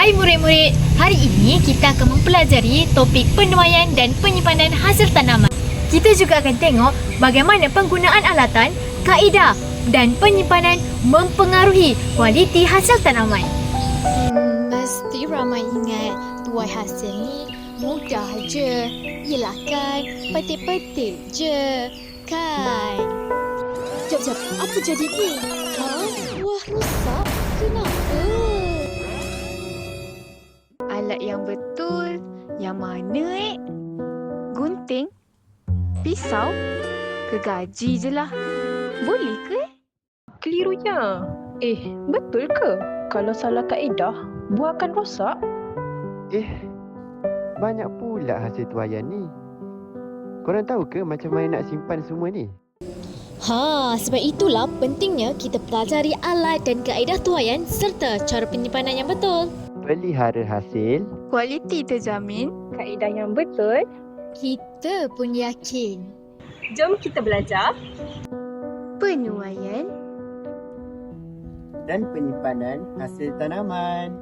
Hai murid-murid, hari ini kita akan mempelajari topik penuaian dan penyimpanan hasil tanaman. Kita juga akan tengok bagaimana penggunaan alatan, kaedah dan penyimpanan mempengaruhi kualiti hasil tanaman. Mesti ramai ingat tuai hasil ni mudah je. Yelah kan, petik-petik je. Kan? Jap, jap. Apa jadi ni? Ha? Wah, rosak. Kenapa? Alat yang betul yang mana eh? Gunting? Pisau? Kegaji je lah. Boleh ke eh? Kelirunya. Eh, betul ke? Kalau salah kaedah, buah akan rosak? Eh, banyak pula hasil tuayan ni. Korang tahu ke macam mana nak simpan semua ni? Ha, sebab itulah pentingnya kita pelajari alat dan kaedah tuaian serta cara penyimpanan yang betul. Pelihara hasil, Kualiti terjamin. Kaedah yang betul. Kita pun yakin. Jom kita belajar. Penuaian. dan penyimpanan hasil tanaman.